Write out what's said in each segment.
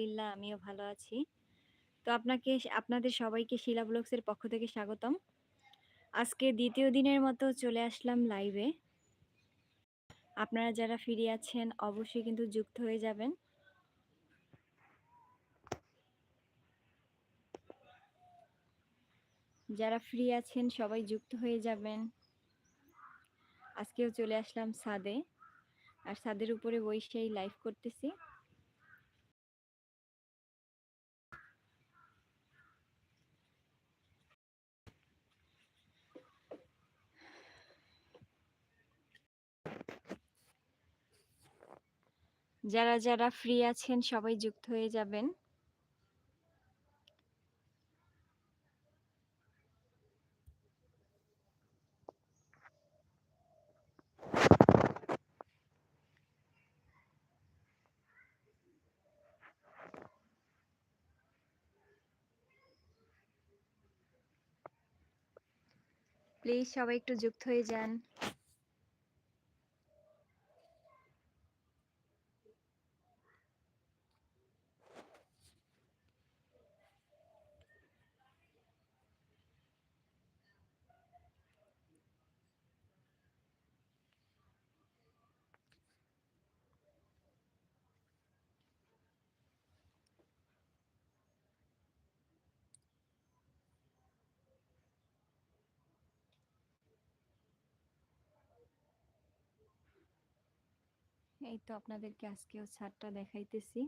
আলহামদুলিল্লাহ, আমিও ভালো আছি। তো আপনাকে আপনাদের সবাইকে শিলা ব্লগসের পক্ষ থেকে স্বাগতম। আজকে দ্বিতীয় দিনের মতো চলে আসলাম লাইভে। আপনারা যারা ফ্রি আছেন, অবশ্যই কিন্তু যুক্ত হয়ে যাবেন। যারা ফ্রি আছেন, সবাই যুক্ত হয়ে যাবেন। আজকেও চলে আসলাম সাদে আর ছাদের উপরে বইসেই লাইভ করতেছি। যারা, যারা ফ্রি আছেন সবাই যুক্ত হয়ে যাবেন। প্লিজ সবাই একটু যুক্ত হয়ে যান। এই তো আপনাদেরকে আজকেও ছাদটা দেখাইতেছি।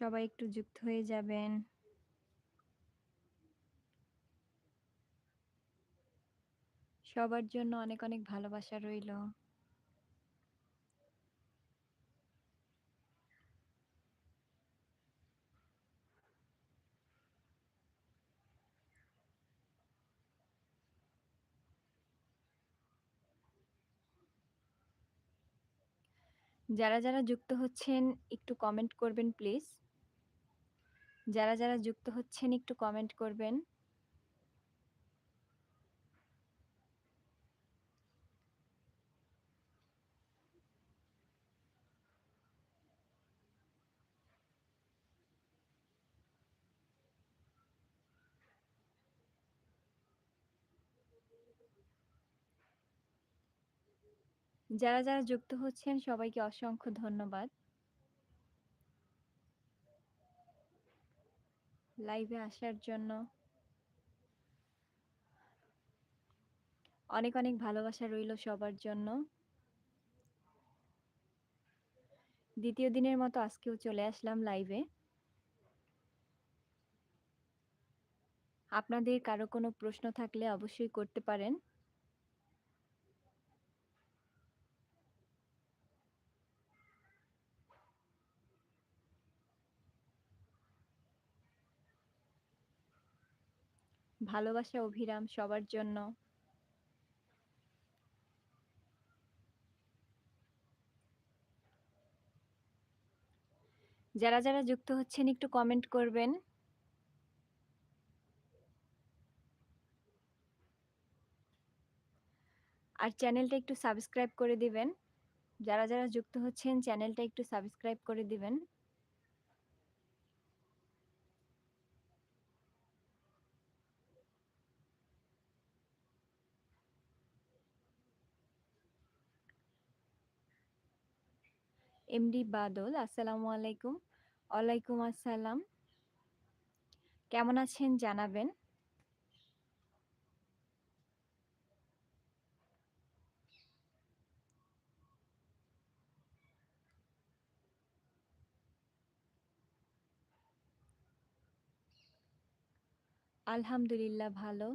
সবাই একটু যুক্ত হয়ে যাবেন। সবার জন্য অনেক, অনেক ভালোবাসা রইল। যারা, যারা যুক্ত হচ্ছেন একটু কমেন্ট করবেন প্লিজ। যারা, যারা যুক্ত হচ্ছেন একটু কমেন্ট করবেন। যারা, যারা যুক্ত হচ্ছেন সবাইকে অসংখ্য ধন্যবাদ। লাইভে আসার জন্য। অনেক, অনেক ভালোবাসা রইল সবার জন্য। দ্বিতীয় দিনের মতো আজকেও চলে আসলাম লাইভে। আপনাদের কারও কোনো প্রশ্ন থাকলে অবশ্যই করতে পারেন। ভালোবাসা অভিরাম সবার জন্য। যারা, যারা যুক্ত হচ্ছেন একটু কমেন্ট করবেন। আর চ্যানেলটা একটু সাবস্ক্রাইব করে দিবেন। যারা, যারা যুক্ত হচ্ছেন চ্যানেলটা একটু সাবস্ক্রাইব করে দিবেন। এমডি বাদল, আসসালামু আলাইকুম। ওয়ালাইকুম আসসালাম। কেমন আছেন জানাবেন। আলহামদুলিল্লাহ ভালো।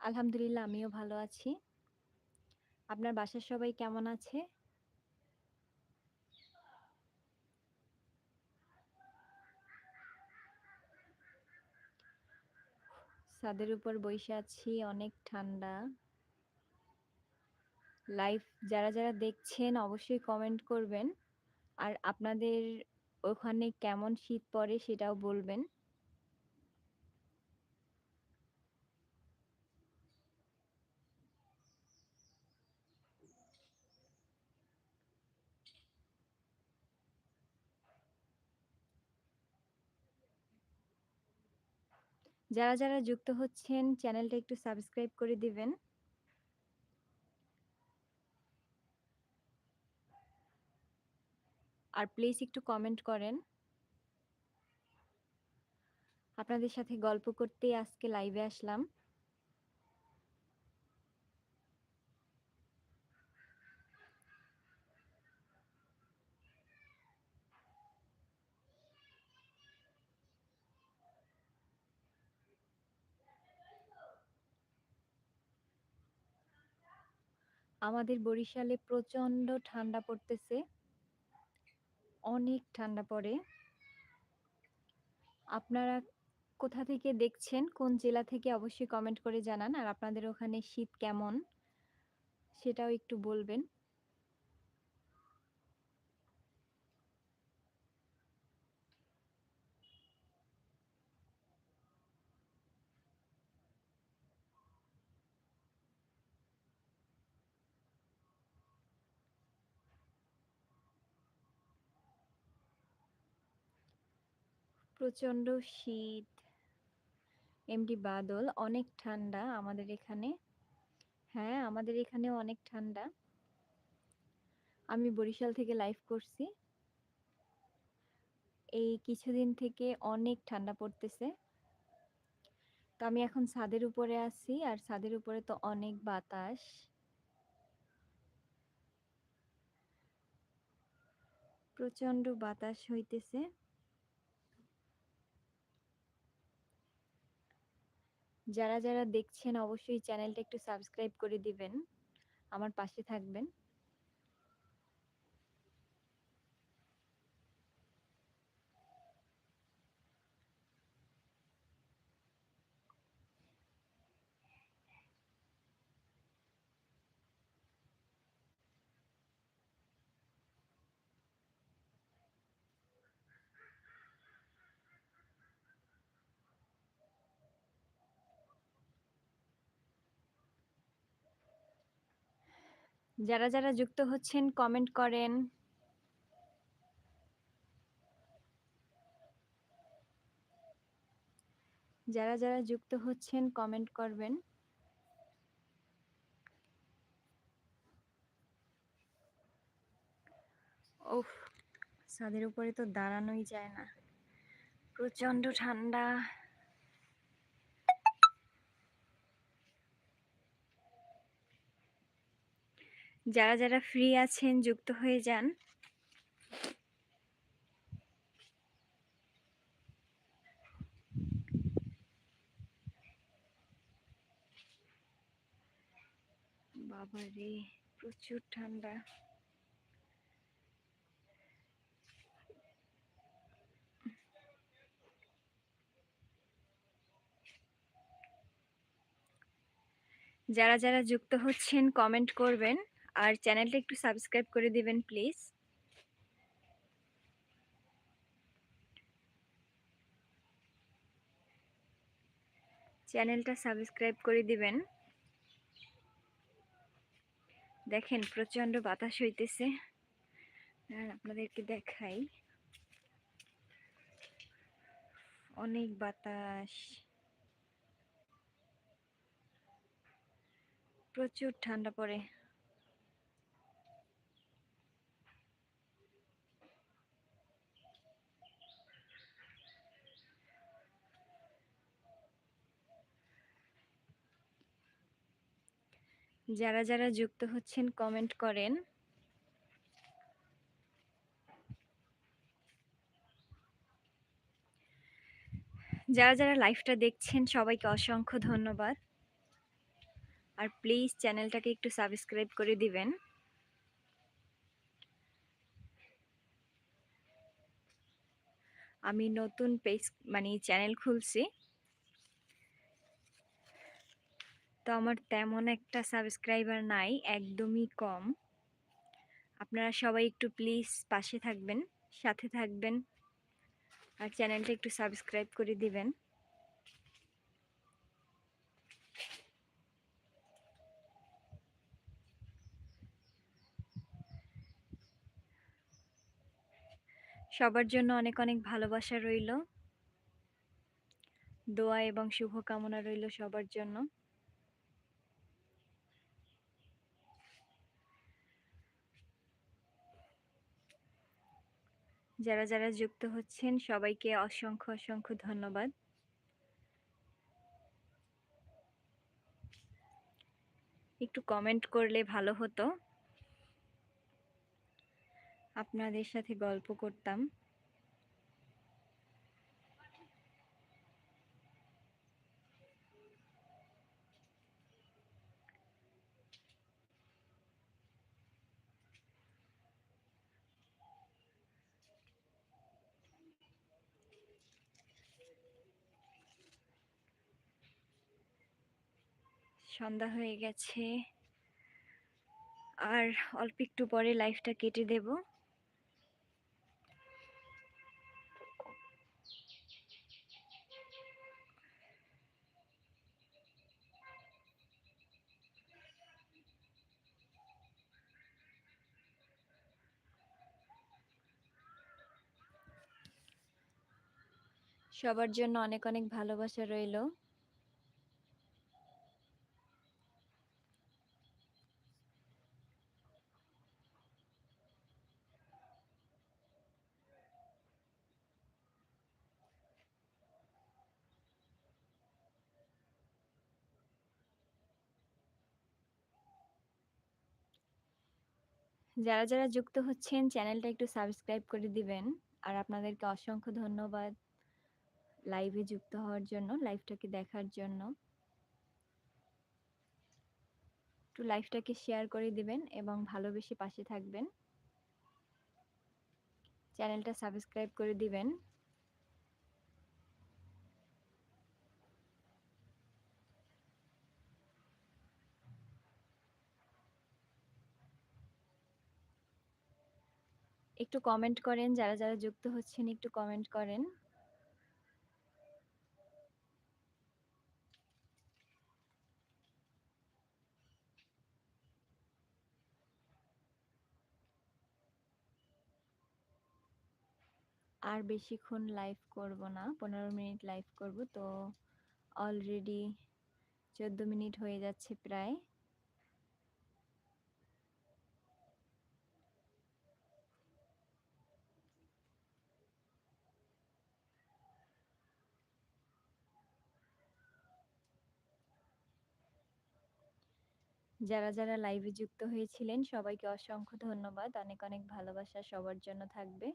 আলহামদুলিল্লাহ, আমিও ভালো আছি। আপনার বাসার সবাই কেমন আছে? ছাদের উপর বসে আছি, অনেক ঠান্ডা। লাইভ যারা, যারা দেখছেন অবশ্যই কমেন্ট করবেন। আর আপনাদের ওখানে কেমন শীত পড়ে সেটাও বলবেন। যারা, যারা যুক্ত হচ্ছেন চ্যানেলটা একটু সাবস্ক্রাইব করে দিবেন। আর প্লিজ একটু কমেন্ট করেন। আপনাদের সাথে গল্প করতেই আজকে লাইভে আসলাম। আমাদের বরিশালে প্রচণ্ড ঠান্ডা পড়তেছে। অনেক ঠান্ডা পড়ে। আপনারা কোথা থেকে দেখছেন? কোন জেলা থেকে অবশ্যই কমেন্ট করে জানান। আর আপনাদের ওখানে শীত কেমন? সেটাও একটু বলবেন। প্রচণ্ড শীত। এমডি বাদল, অনেক ঠান্ডা আমাদের এখানে। হ্যাঁ, আমাদের এখানেও অনেক ঠান্ডা। আমি বরিশাল থেকে লাইভ করছি। এই কিছুদিন থেকে অনেক ঠান্ডা পড়তেছে। তো আমি এখন ছাদের উপরে আছি আর ছাদের উপরে তো অনেক বাতাস। প্রচণ্ড বাতাস হইতেছে। যারা, যারা দেখছেন অবশ্যই চ্যানেলটা একটু সাবস্ক্রাইব করে দিবেন। আমার পাশে থাকবেন। যারা, যারা যুক্ত হচ্ছেন কমেন্ট করেন। যারা, যারা যুক্ত হচ্ছেন কমেন্ট করবেন। উফ! ছাদের উপরে তো দাঁড়ানোই যায় না। প্রচণ্ড ঠান্ডা। যারা, যারা ফ্রি আছেন যুক্ত হয়ে যান। বাবারে! প্রচুর ঠান্ডা। যারা, যারা যুক্ত হচ্ছেন কমেন্ট করবেন। আর চ্যানেলটা একটু সাবস্ক্রাইব করে দিবেন প্লিজ। চ্যানেলটা সাবস্ক্রাইব করে দিবেন। দেখেন, প্রচণ্ড বাতাস হইতেছে। আর আপনাদেরকে দেখাই। অনেক বাতাস। প্রচুর ঠান্ডা পড়ে। যারা, যারা যুক্ত হচ্ছেন কমেন্ট করেন। যারা, যারা লাইভটা দেখছেন সবাইকে অসংখ্য ধন্যবাদ। আর প্লিজ চ্যানেলটাকে একটু সাবস্ক্রাইব করে দিবেন। আমি নতুন পেজ মানে চ্যানেল খুলছি। তো আমার তেমন একটা সাবস্ক্রাইবার নাই, একদমই কম। আপনারা সবাই একটু প্লিজ পাশে থাকবেন, সাথে থাকবেন। আর চ্যানেলটা একটু সাবস্ক্রাইব করে দিবেন। সবার জন্য অনেক, অনেক ভালোবাসা রইল। দোয়া এবং শুভকামনা রইল সবার জন্য। যারা, যারা যুক্ত হচ্ছেন সবাইকে অসংখ্য, অসংখ্য ধন্যবাদ। একটু কমেন্ট করলে ভালো হতো। আপনাদের সাথে গল্প করতাম। সন্ধ্যা হয়ে গেছে। আর অল্প একটু পরে লাইভটা কেটে দেব। সবার জন্য অনেক, অনেক ভালোবাসা রইল। যারা, যারা যুক্ত হচ্ছেন চ্যানেলটা একটু সাবস্ক্রাইব করে দিবেন। আর আপনাদেরকে অসংখ্য ধন্যবাদ লাইভে যুক্ত হওয়ার জন্য, লাইভটাকে দেখার জন্য। একটু লাইভটাকে শেয়ার করে দিবেন এবং ভালোবেসে পাশে থাকবেন। চ্যানেলটা সাবস্ক্রাইব করে দিবেন। একটু কমেন্ট করেন যারা, যারা যুক্ত হচ্ছেন একটু কমেন্ট করেন। আর বেশিক্ষণ লাইভ করব না। ১৫ মিনিট লাইভ করব। তো অলরেডি ১৪ মিনিট হয়ে যাচ্ছে প্রায়। যারা, যারা লাইভে যুক্ত হয়েছিলেন সবাইকে অসংখ্য ধন্যবাদ। অনেক, অনেক ভালোবাসা সবার জন্য থাকবে।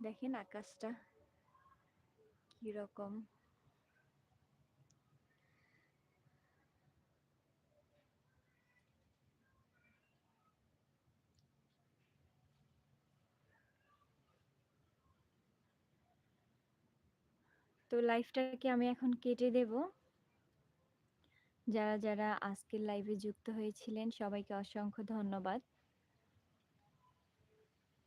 দেখেন আকাশটা কীরকম। তো লাইভটাকে আমি এখন কেটে দেব। যারা, যারা আজকের লাইভে যুক্ত হয়েছিলেন সবাইকে অসংখ্য ধন্যবাদ।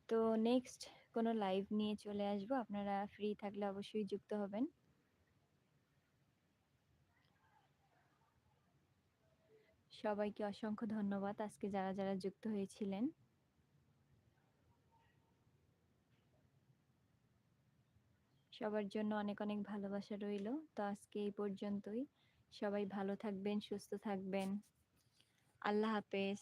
তো নেক্সট কোনো লাইভ নিয়ে চলে আসব। আপনারা ফ্রি থাকলে অবশ্যই যুক্ত হবেন। সবাইকে অসংখ্য ধন্যবাদ আজকে যারা, যারা যুক্ত হয়েছিলেন। সবার জন্য অনেক, অনেক ভালোবাসা রইল। তো আজকে এই পর্যন্তই। সবাই ভালো থাকবেন, সুস্থ থাকবেন। আল্লাহ হাফেজ।